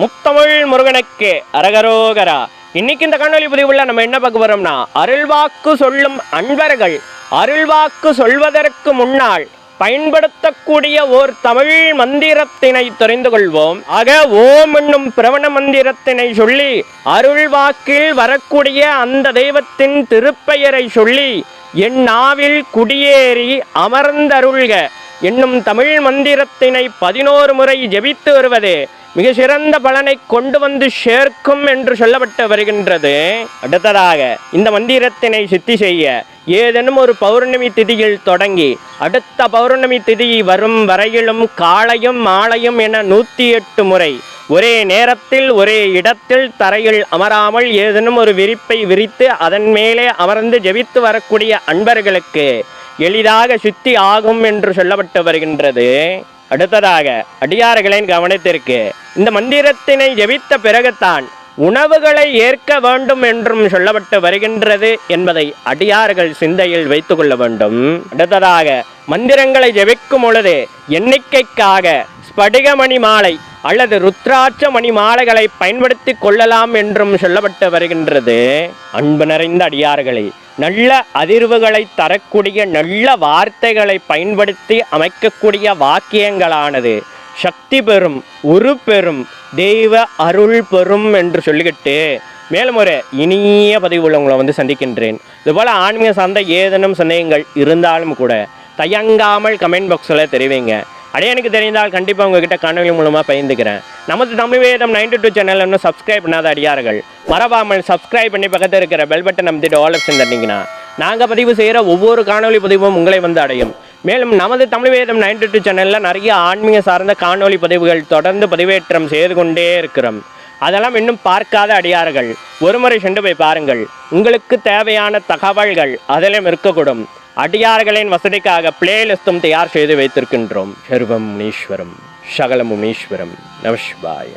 முத்தமிழ் முருகனுக்கு அரகரோகரா. இன்னைக்கு இந்த காணொலி பதிவுள்ள நம்ம என்ன பார்க்க போறோம்னா அருள்வாக்கு சொல்லும் அன்பர்கள் அருள்வாக்கு சொல்வதற்கு முன்னால் பயன்படுத்தக்கூடிய ஓர் தமிழ் மந்திரத்தினை தெரிந்து கொள்வோம். ஆக ஓம் என்னும் பிரவண மந்திரத்தினை சொல்லி அருள்வாக்கில் வரக்கூடிய அந்த தெய்வத்தின் திருப்பெயரை சொல்லி என் நாவில் குடியேறி அமர்ந்தருள்க. என்னும் தமிழ் மந்திரத்தினை பதினோரு முறை ஜெபித்து வருவது மிக சிறந்த பலனை கொண்டு வந்து சேர்க்கும் என்று சொல்லப்பட்டு வருகின்றது. அடுத்ததாக இந்த மந்திரத்தினை சித்தி செய்ய ஏதேனும் ஒரு பௌர்ணமி திதியில் தொடங்கி அடுத்த பௌர்ணமி திதி வரும் வரையிலும் காலையும் மாலையும் என நூற்றி எட்டு முறை ஒரே நேரத்தில் ஒரே இடத்தில் தரையில் அமராமல் ஏதேனும் ஒரு விரிப்பை விரித்து அதன் மேலே அமர்ந்து ஜெபித்து வரக்கூடிய அன்பர்களுக்கு எளிதாக சித்தி ஆகும் என்று சொல்லப்பட்டு வருகின்றது. அடுத்ததாக அடியார்களின் கவனத்திற்கு இந்த மந்திரத்தினை ஜெபித்த பிறகுத்தான் உணவுகளை ஏற்க வேண்டும் என்றும் சொல்லப்பட்டு வருகின்றது என்பதை அடியார்கள் சிந்தையில் வைத்து கொள்ள வேண்டும். அடுத்ததாக மந்திரங்களை ஜெபிக்கும் பொழுது எண்ணிக்கைக்காக ஸ்படிகமணி மாலை அல்லது ருத்ராட்ச மணி மாலைகளை பயன்படுத்தி கொள்ளலாம் என்றும் சொல்லப்பட்டு வருகின்றது. அன்பு நிறைந்த அடியார்களே நல்ல அதிர்வுகளை தரக்கூடிய நல்ல வார்த்தைகளை பயன்படுத்தி அமைக்கக்கூடிய வாக்கியங்களானது. சக்தி பெறும் உரு பெறும் தெய்வ அருள் பெறும் என்று சொல்லிக்கிட்டு மேலும் ஒரு இனிய பதிவு உள்ளவங்களை வந்து சந்திக்கின்றேன். இதுபோல் ஆன்மீக சார்ந்த ஏதேனும் சந்தேகங்கள் இருந்தாலும் கூட தயங்காமல் கமெண்ட் பாக்ஸில் தெரிவிங்க. அடைய எனக்கு தெரிந்தால் கண்டிப்பாக உங்ககிட்ட காணொலி மூலமாக பகிர்ந்துக்கிறேன். நமது Tamil Vedam ninety two channel இன்னும் சப்ஸ்கிரைப் பண்ணாத அடியார்கள். மறவாமல் சப்ஸ்கிரைப் பண்ணி பக்கத்தில் இருக்கிற பெல் பட்டன் நம்பிட்டு ஆல் ஆப்ஷன் தட்டிங்கன்னா நாங்கள் பதிவு செய்கிற ஒவ்வொரு காணொலி பதிவும் உங்களை வந்து அடையும். மேலும் நமது தமிழ் வேதம் நைன்டி டூ சேனலில் நிறைய ஆன்மீக சார்ந்த காணொலி பதிவுகள் தொடர்ந்து பதிவேற்றம் செய்து கொண்டே இருக்கிறோம். அதெல்லாம் இன்னும் பார்க்காத அடியார்கள். ஒருமுறை சென்று போய் பாருங்கள். உங்களுக்கு தேவையான தகவல்கள் அதிலும் இருக்கக்கூடும். அடியார்களின் வசதிக்காக பிளேலிஸ்டும் தயார் செய்து வைத்திருக்கின்றோம். சர்வம் முனீஸ்வரம் சகல முனீஸ்வரம் நமசிவாய